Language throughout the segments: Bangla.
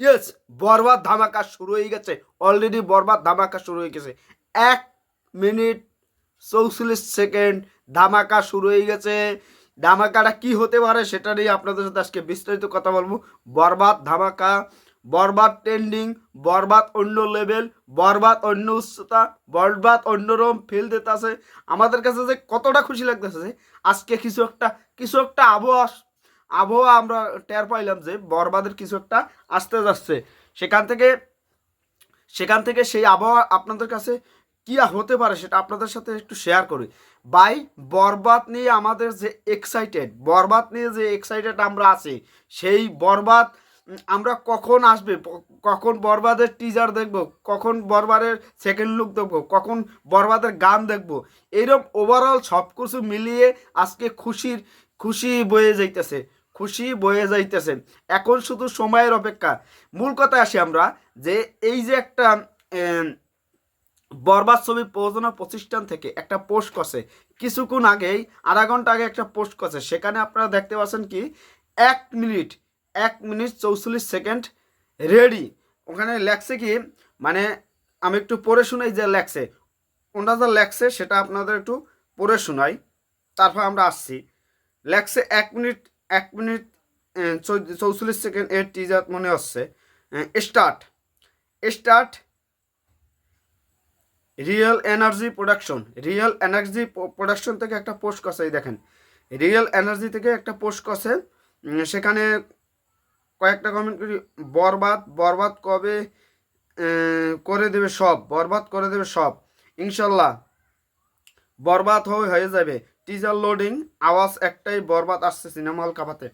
ইয়েস বরবাদ ধামাকা শুরু হয়ে গেছে। অলরেডি বরবাদ ধামাকা শুরু হয়ে গেছে। এক মিনিট চৌচল্লিশ সেকেন্ড ধামাকা শুরু হয়ে গেছে। ধামাকাটা কি হতে পারে সেটা নিয়ে আপনাদের সাথে আজকে বিস্তারিত কথা বলব। বরবাদ ধামাকা, বরবাদ ট্রেন্ডিং বরবাদ অন্য লেভেল বরবাদ অন্য উচ্চতা, বরবাদ অন্যরকম ফিল দিতেছে। আমাদের কাছে যে কতটা খুশি লাগতেছে আজকে কিছু একটা কিছু একটা আবহাওয়া আবহাওয়া আমরা টের পাইলাম যে বরবাদের কিছু একটা আসতে যাচ্ছে। সেখান থেকে সেখান থেকে সেই আবহাওয়া আপনাদের কাছে কি হতে পারে সেটা আপনাদের সাথে একটু শেয়ার করি। বাই বরবাদ নিয়ে আমাদের যে এক্সাইটেড বরবাদ নিয়ে যে এক্সাইটেড আমরা আছি, সেই বরবাদ আমরা কখন আসবে? কখন বরবাদের টিজার দেখব? কখন বরবাদের সেকেন্ড লুক দেখব? কখন বরবাদের গান দেখব? এইরকম ওভারঅল সব কিছু মিলিয়ে আজকে খুশির, খুশি বয়ে যাইতেছে। খুশি বয়ে যাইতেছে। এখন শুধু সময়ের অপেক্ষা। মূল কথায় আসি আমরা যে এই যে একটা বরবাদ ছবি প্রযোজনা প্রতিষ্ঠান থেকে একটা পোস্ট করছে কিছুক্ষণ আগেই, আধা ঘণ্টা আগে একটা পোস্ট করছে সেখানে আপনারা দেখতে পাচ্ছেন কি, এক মিনিট এক মিনিট চৌচল্লিশ সেকেন্ড রেডি। ওখানে লেখছে কি মানে আমি একটু পড়ে শুনাই যে লেখছে। ওটা যা লেখছে সেটা আপনাদের একটু পড়ে শোনাই। তারপর আমরা আসছি। লেখছে এক মিনিট এক মিনিট চৌচল্লিশ সেকেন্ড এর টিজার মনে হচ্ছে start start Real Energy Production Real Energy Production থেকে একটা পোস্ট এই দেখেন। রিয়েল এনার্জি থেকে একটা পোস্ট উম, সেখানে কয়েকটা কমেন্ট করি বরবাদ বরবাদ কবে করে দেবে সব বরবাদ করে দেবে সব। ইনশাল্লাহ বরবাদ হয়ে হয়ে যাবে। টিজার লোডিং আওয়াজ একটাই বরবাদ আসছে সিনেমা হল কাপাতে।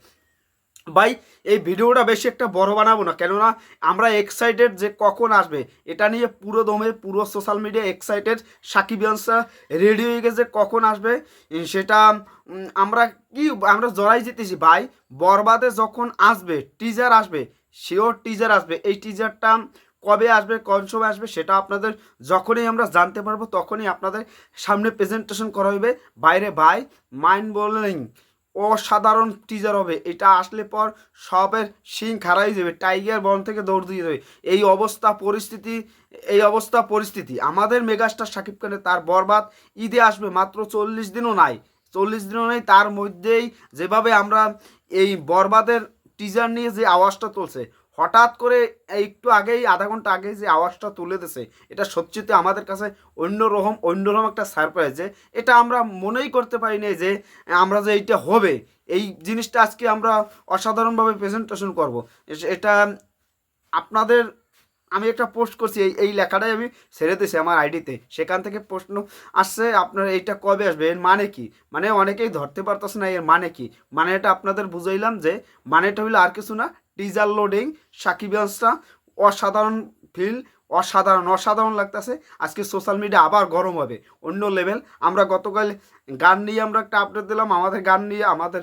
ভাই, এই ভিডিওটা বেশি একটা বড় বানাবো না, কেননা আমরা এক্সাইটেড যে কখন আসবে। এটা নিয়ে পুরো দমে, পুরো সোশ্যাল মিডিয়া এক্সাইটেড সাকিব ইয়ান্সা রেডি হয়ে গেছে কখন আসবে। সেটা আমরা কি, আমরা জড়াই যেতেছি ভাই, বরবাদে যখন আসবে টিজার আসবে শিওর টিজার আসবে। এই টিজারটা কবে আসবে, কোন সময় আসবে সেটা আপনাদের যখনই আমরা জানতে পারব তখনই আপনাদের সামনে প্রেজেন্টেশন করা হবে বাইরে ভাই মাইন্ড বোলিং অসাধারণ টিজার হবে। এটা আসলে পর সবের শিং খারাই যাবে টাইগার বন থেকে দৌড় দিয়ে যাবে এই অবস্থা পরিস্থিতি, এই অবস্থা পরিস্থিতি। আমাদের মেগাস্টার শাকিব খানের তার বরবাদ ঈদে আসবে মাত্র চল্লিশ দিনও নাই। চল্লিশ দিনও নেই, তার মধ্যেই যেভাবে আমরা এই বরবাদের টিজার নিয়ে যে আওয়াজটা তুলছে হঠাৎ করে একটু আগেই, আধা ঘণ্টা আগেই যে আওয়াজটা তুলে দিছে, এটা সত্যিতে আমাদের কাছে অন্যরকম অন্যরকম একটা সারপ্রাইজ যে এটা আমরা মনেই করতে পারি না যে আমরা যে এইটা হবে। এই জিনিসটা আজকে আমরা অসাধারণভাবে প্রেজেন্টেশন করব। এটা আপনাদের আমি একটা পোস্ট করছি, এই এই লেখাটাই আমি ছেড়ে দিয়েছি আমার আইডিতে সেখান থেকে প্রশ্ন আসছে, আপনার এইটা কবে আসবে? এর মানে কি? মানে অনেকেই ধরতে পারতেছে না, এর মানে কি? মানে এটা আপনাদের বুঝাইলাম যে, মানেটা হইল আর কিছু না টিজার লোডিং সাকিবান্সটা অসাধারণ ফিল অসাধারণ অসাধারণ লাগতেছে। আজকে সোশ্যাল মিডিয়া আবার গরম হবে, অন্য লেভেল আমরা গতকাল গান নিয়ে আমরা একটা আপডেট দিলাম, আমাদের গান নিয়ে, আমাদের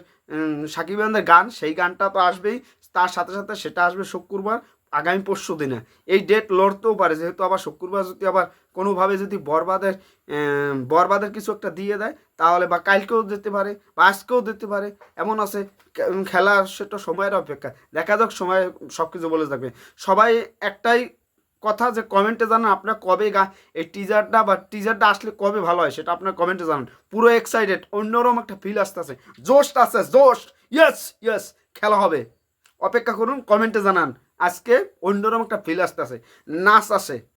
সাকিবানদের গান, সেই গানটা তো আসবেই, তার সাথে সাথে সেটা আসবে শুক্রবার। আগামী পরশু দিনে। এই ডেট লড়তেও পারে, যেহেতু আবার শুক্রবার যদি আবার কোনোভাবে যদি বরবাদের বরবাদের কিছু একটা দিয়ে দেয়, তাহলে বা কালকেও দিতে পারে, বা আজকেও দিতে পারে, এমন আছে খেলা সেটা সময়ের অপেক্ষা। দেখা যাক, সময় সব কিছু বলে থাকবে। সবাই একটাই কথা যে কমেন্টে জানান, আপনার কবে গা, এই টিজারটা বা টিজারটা আসলে কবে ভালো হয়, সেটা আপনার কমেন্টে জানান। পুরো এক্সাইটেড অন্যরকম একটা ফিল আসতেছে। জোশ আছে জোশ! ইয়েস ইয়েস খেলা হবে। অপেক্ষা করুন, কমেন্টে জানান। আজকে অন্যরকম একটা ফিল আসতেছে। নাচ আসে